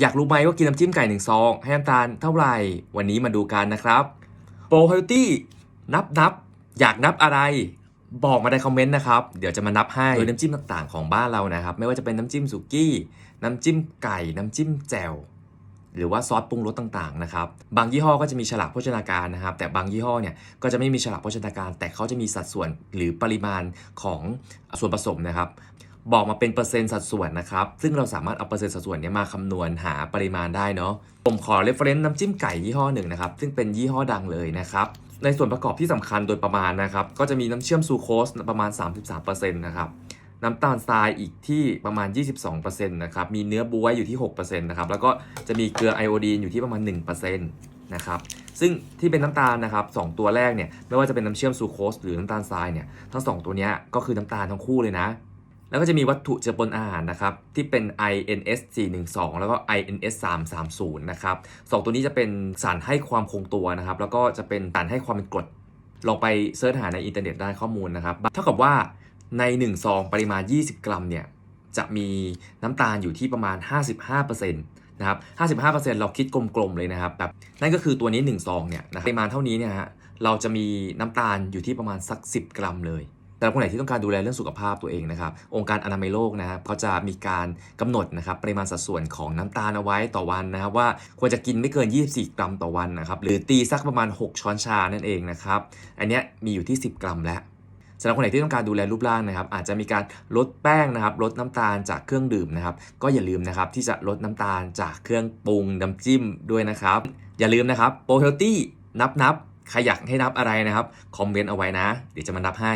อยากรู้ไหมว่ากินน้ำจิ้มไก่หนึ่งซองให้น้ำตาลเท่าไหร่ วันนี้มาดูกันนะครับโปรเฮลตี้นับนับอยากนับอะไรบอกมาในคอมเมนต์นะครับ เดี๋ยวจะมานับให้โดยน้ำจิ้มต่างๆของบ้านเรานะครับ ไม่ว่าจะเป็นน้ำจิ้มสุกี้ น้ำจิ้มไก่ น้ำจิ้มแจ่วหรือว่าซอสปรุงรสต่างๆนะครับ บางยี่ห้อก็จะมีฉลากโภชนาการนะครับ แต่บางยี่ห้อเนี่ยก็จะไม่มีฉลากโภชนาการ แต่เขาจะมีสัดส่วนหรือปริมาณของส่วนผสมนะครับ บอกมาเป็นเปอร์เซ็นต์สัดส่วนนะครับ ซึ่งเราสามารถเอาเปอร์เซ็นต์สัดส่วนนี้มาคำนวณหาปริมาณได้เนาะ ผมขอเรฟเฟรนซ์น้ำจิ้มไก่ยี่ห้อหนึ่งนะครับ ซึ่งเป็นยี่ห้อดังเลยนะครับ ในส่วนประกอบที่สำคัญโดยประมาณนะครับ ก็จะมีน้ำเชื่อมซูโคสประมาณ 33%นะครับ น้ำตาลทรายอีกที่ประมาณ 22%นะครับ มีเนื้อบ๊วยอยู่ที่ 6%นะครับ แล้วก็จะมีเกลือไอโอดีนอยู่ที่ประมาณ 1%นะครับซึ่งที่เป็นน้ำตาลนะครับสองตัวแรกเนี่ยไม่ว่าจะเป็นน้ำเชื่อมซูโคสหรือน้ำตาลทรายเนี่ยทั้งสองตัวนี้ก็คือน้ำตาลทั้งคู่เลยนะ แล้วก็จะมีวัตถุเจือปนอาหารนะครับที่เป็น INS 412 แล้วก็ INS 330นะครับสองตัวนี้จะเป็นสารให้ความคงตัวนะครับแล้วก็จะเป็นสารให้ความเป็นกรดลองไปเสิร์ชหาในอินเทอร์เน็ตได้ข้อมูลนะครับเท่ากับว่าใน1ซองปริมาณ 20 กรัมเนี่ยจะมีน้ำตาลอยู่ที่ประมาณ 55%นะครับ 55%เราคิดกลมๆเลยนะครับแบบนั่นก็คือตัวนี้1ซองเนี่ยนะปริมาณเท่านี้เนี่ยฮะเราจะมีน้ำตาลอยู่ที่ประมาณสัก 10 กรัมเลย แต่คนไหนที่ต้องการดูแลเรื่องสุขภาพตัวเองนะครับองค์การอนามัยโลกนะครับเขาจะมีการกำหนดนะครับปริมาณสัดส่วนของน้ำตาลเอาไว้ต่อวันนะครับว่าควรจะกินไม่เกิน 24 กรัมต่อวันนะครับหรือตีสักประมาณ 6 ช้อนชานั่นเองนะครับอันนี้มีอยู่ที่ 10 กรัมแล้วสำหรับคนไหนที่ต้องการดูแลรูปร่างนะครับ อาจจะมีการลดแป้งนะครับ ลดน้ำตาลจากเครื่องดื่มนะครับ ก็อย่าลืมนะครับที่จะลดน้ำตาลจากเครื่องปรุงน้ำจิ้มด้วยนะครับ อย่าลืมนะครับโปรเฮลตี้นับนับใครอยากให้นับอะไรนะครับ คอมเมนต์เอาไว้นะ เดี๋ยวจะมานับให้